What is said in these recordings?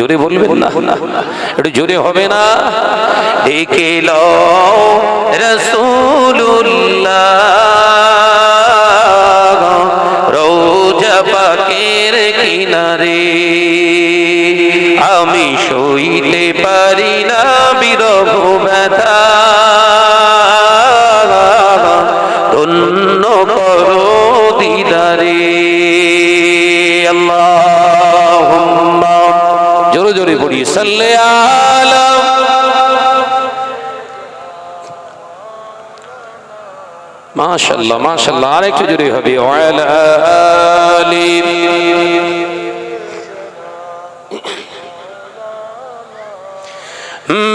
জোরে বলবেন না? একটু জোরে হবে না? ডেকে রসুল্লাহ রোজা পাকের কিনারে। আমি সইতে পারি না বিরহ ব্যথা। ধন্য করো দিদারে। আল্লাহ পড়ি সাল্লে আলাম মাশাল্লাহ মাশাল্লাহ আরেকটু জোরে হবে ওয়ালা আলি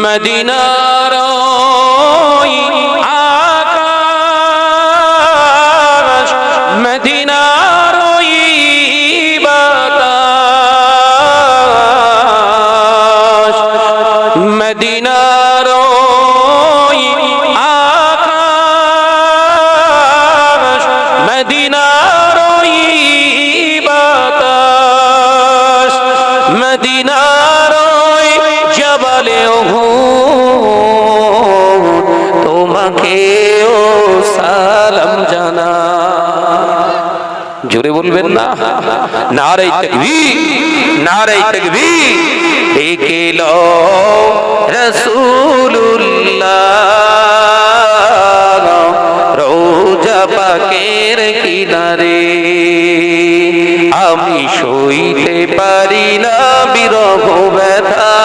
মদিনার ওই সালাম জানা। জোরে বলবেন না? নারে তকবীর নারে তকবীর। ডেকে লো রসুল্লাহ রোজা পাকের কিনারে। আমি সইতে পারি না বিরহ ব্যথা।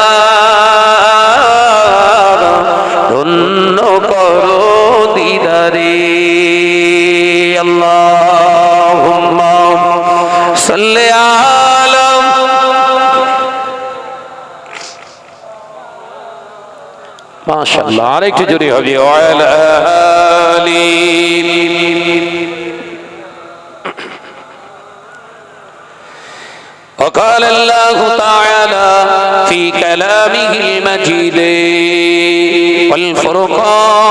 আল্লাহুম্মা সাল্লি আলা মাশাআল্লাহ আরেকটু জোরে হবে ওয়ালা আলি وقال الله تعالى في كلامه المجيد والفرقان